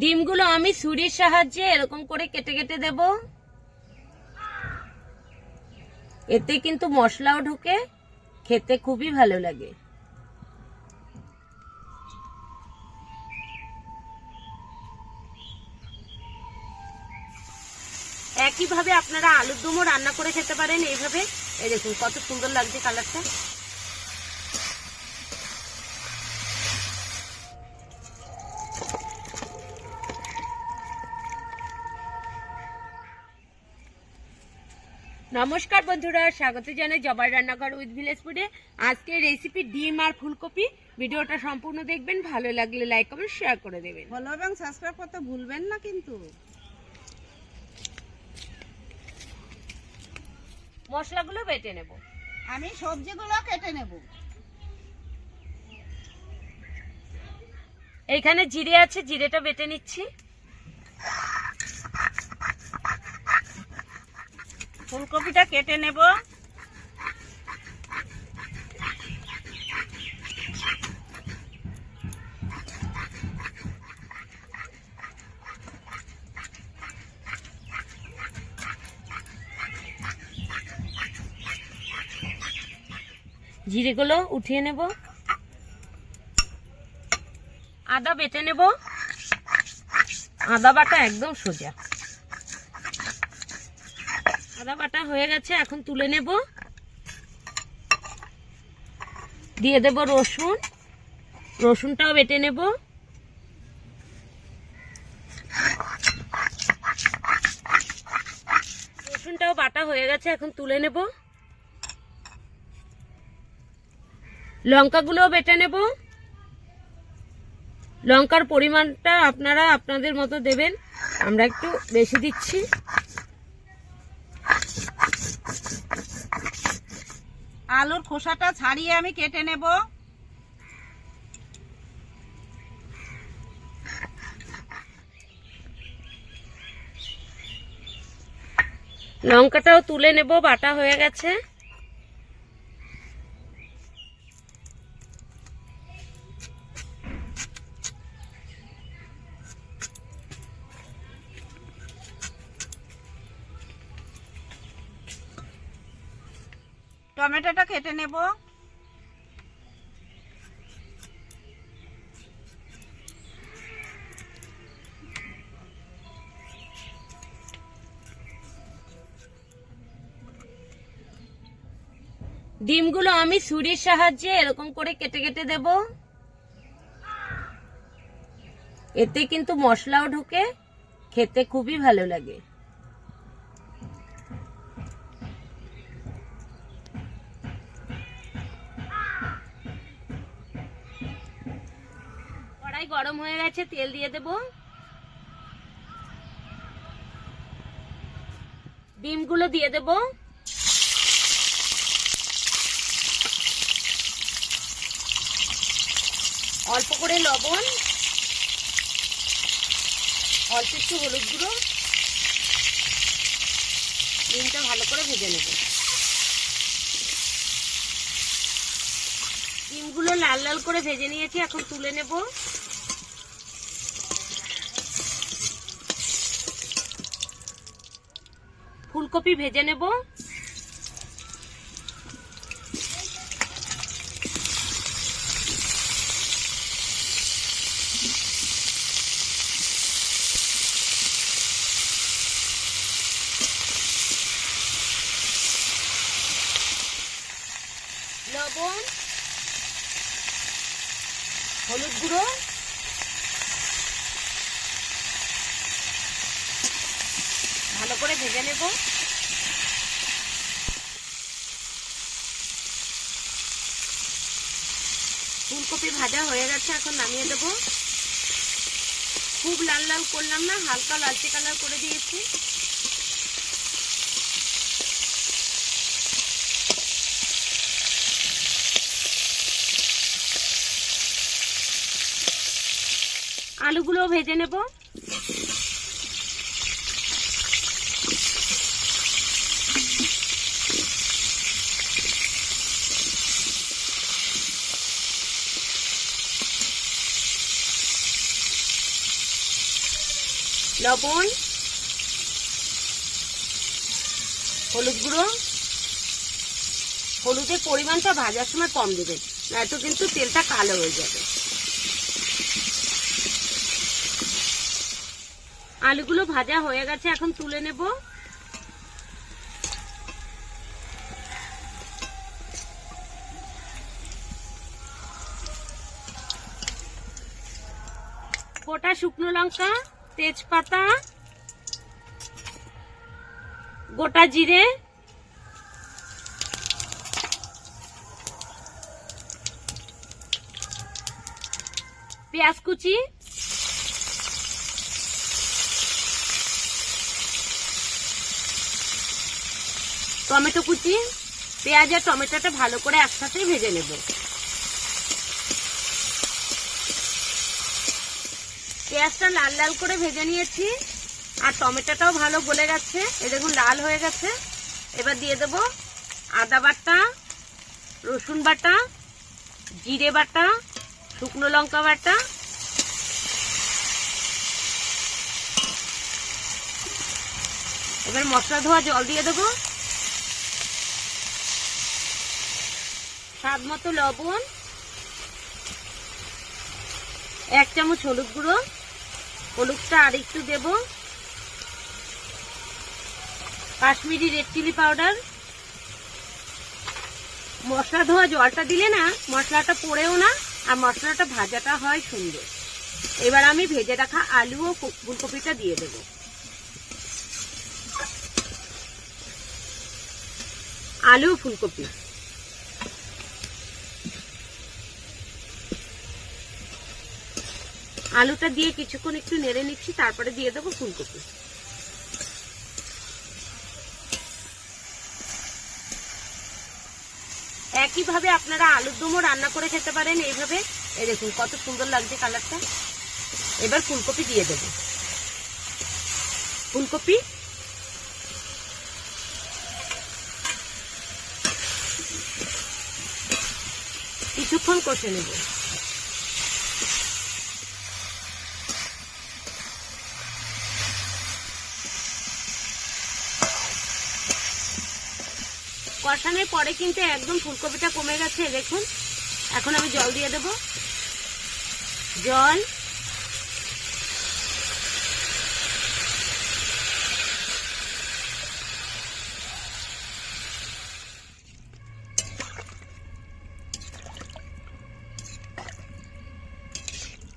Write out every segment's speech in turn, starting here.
ডিমগুলো আমি ছুরির সাহায্যে এরকম করে কেটে কেটে দেব। এতে কিন্তু মশলাও ঢুকে, খেতে খুবই ভালো লাগে। একইভাবে আপনারা আলুর দমও রান্না করে খেতে পারেন এইভাবে। এই দেখুন কত সুন্দর লাগছে কালারটা। নমস্কার বন্ধুরা স্বাগত জানাই জবার রান্নাঘর উইথ ভিলেজ ফুডে আজকের রেসিপি ডিম আর ফুলকপি। ভিডিওটা সম্পূর্ণ দেখবেন ভালো লাগলে লাইক কমেন্ট শেয়ার করে দেবেন। ফলো এবং সাবস্ক্রাইব করতে ভুলবেন না কিন্তু। মশলাগুলো বেটে নেব। আমি সবজিগুলো কেটে নেব। এইখানে জিরে আছে জিরেটা বেটে নিচ্ছি। ফুলকপিটা কেটে নেব। জিরেগুলো উঠিয়ে নেব। আদা বেটে নেব। আদা বাটা একদম সোজা। আদা বাটা হয়ে গেছে, এখন তুলে নেব। দিয়ে দেব রসুন। রসুনটাও বেটে নেব। রসুনটাও বাটা হয়ে গেছে, এখন তুলে নেব। লঙ্কাগুলোও বেটে নেব। লঙ্কার পরিমাণটা আপনারা আপনাদের মতো দেবেন। আমরা একটু বেশি দিচ্ছি। আলুর খোসাটা ছাড়িয়ে আমি কেটে নেব। লঙ্কাটাও তুলে নেব বাটা হয়ে গেছে। টমেটোটা কেটে নেব। ডিমগুলো আমি ছুরির সাহায্যে এরকম করে কেটে কেটে দেব। এতে কিন্তু মশলাও ঢুকে, খেতে খুবই ভালো লাগে। গরম হয়ে গেছে, তেল দিয়ে দেব। ডিমগুলো দিয়ে দেবো। অল্প করে লবণ, অল্প একটু হলুদ গুঁড়ো। ডিমটা ভালো করে ভেজে নেব। ডিমগুলো লাল লাল করে ভেজে নিয়েছি, এখন তুলে নেব। ফুলকপি ভেজে নেব। লবণ হলুদ গুঁড়ো ভালো করে ভেজে নেব। ফুলকপি ভাজা হয়ে গেছে, এখন নামিয়ে দেব। খুব লাল লাল করলাম না, হালকা লালচে কালার করে দিয়েছি। আলুগুলো ভেজে নেব। লবণ, হলুদ গুঁড়ো। হলুদের পরিমাণটা ভাজার সময় কম দেবেন নয়তো কিন্তু তেলটা কালো হয়ে যাবে। আলুগুলো ভাজা হয়ে গেছে, এখন তুলে নেব। গোটা শুকনো লঙ্কা তেজপাতা, গোটা জিরে পেঁয়াজ কুচি টমেটো কুচি পেঁয়াজ আর টমেটোটা ভালো করে একসাথে ভেজে নেব। পেঁয়াজটা লাল লাল করে ভেজে নিয়েছি। আর টমেটোটাও ভালো গলে গেছে। এ দেখুন, লাল হয়ে গেছে। এবার দিয়ে দেব আদা বাটা, রসুন বাটা, জিরে বাটা, শুকনো লঙ্কা বাটা। এবার মশলা ধোয়া জল দিয়ে দেবো। স্বাদ মতো লবণ, এক চামচ হলুদ গুঁড়ো। হলুদটা আর একটু দেব। কাশ্মীরি রেড চিলি পাউডার মশলা ধোয়া জলটা দিলে না, মশলাটা পড়েও না, আর মশলাটা ভাজাটা হয় সুন্দর। এবার আমি ভেজে রাখা আলু ও ফুলকপিটা দিয়ে দেব। আলু ফুলকপি। আলুটা দিয়ে কিছুক্ষণ একটু নেড়ে নিচ্ছি, তারপরে দিয়ে দেবো ফুলকপি। একইভাবে আপনারা আলুর দমও রান্না করে খেতে পারেন এইভাবে। এই দেখুন, কত সুন্দর লাগছে কালারটা। এবার ফুলকপি দিয়ে দেব। ফুলকপি। কিছুক্ষণ কষে নেব। কষানোর পরে কিন্তু একদম ফুলকপিটা কমে গেছে, দেখুন। এখন আমি জল দিয়ে দেব। জল।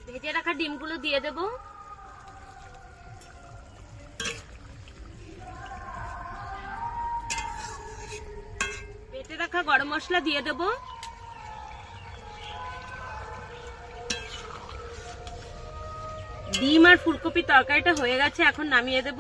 ভেজে রাখা ডিমগুলো দিয়ে দেবো। মশলা দিয়ে দেব। ডিম আর ফুলকপি তরকারিটা হয়ে গেছে এখন নামিয়ে দেব।